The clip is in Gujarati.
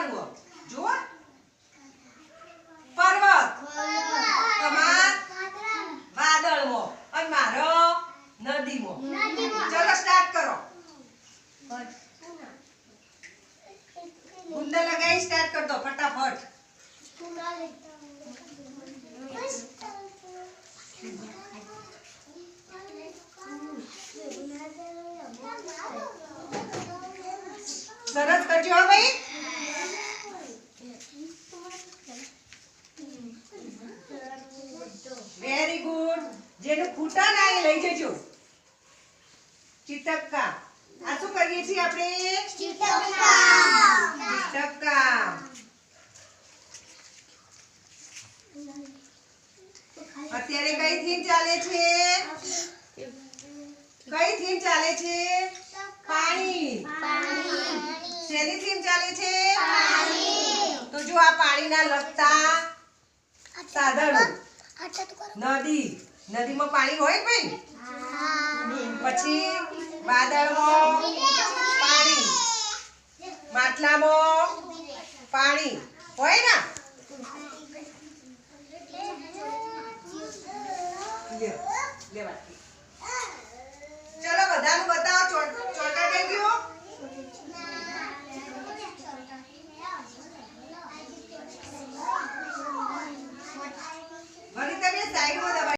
કરવું. જુઓ. પર્વત. તમાર વાદળમાં અને મારો નદીમાં ચલો સ્ટાર્ટ કરો. ગુંદર લગાવી સ્ટાર્ટ કરી ફટાફટ. સરસ કરજો ભાઈ. જેનું ખૂટા ના એ લઈ જજો. ચિતક્કા. આ શું કરીએ છીએ આપણે? ચિતક્કા. અત્યારે કઈ થીમ ચાલે છે? કઈ થીમ ચાલે છે? પાણી. શેની થીમ ચાલે છે? તો જો આ પાણીના લગતા સાધનો. નદી. નદીમાં પાણી હોય ભાઈ પછી વાદળમાં પાણી. માટલામાં પાણી. હોય ને? ચલો બધાનું બતાવો ચોટા થઈ ગયો? વળી તમે સાઈડમાં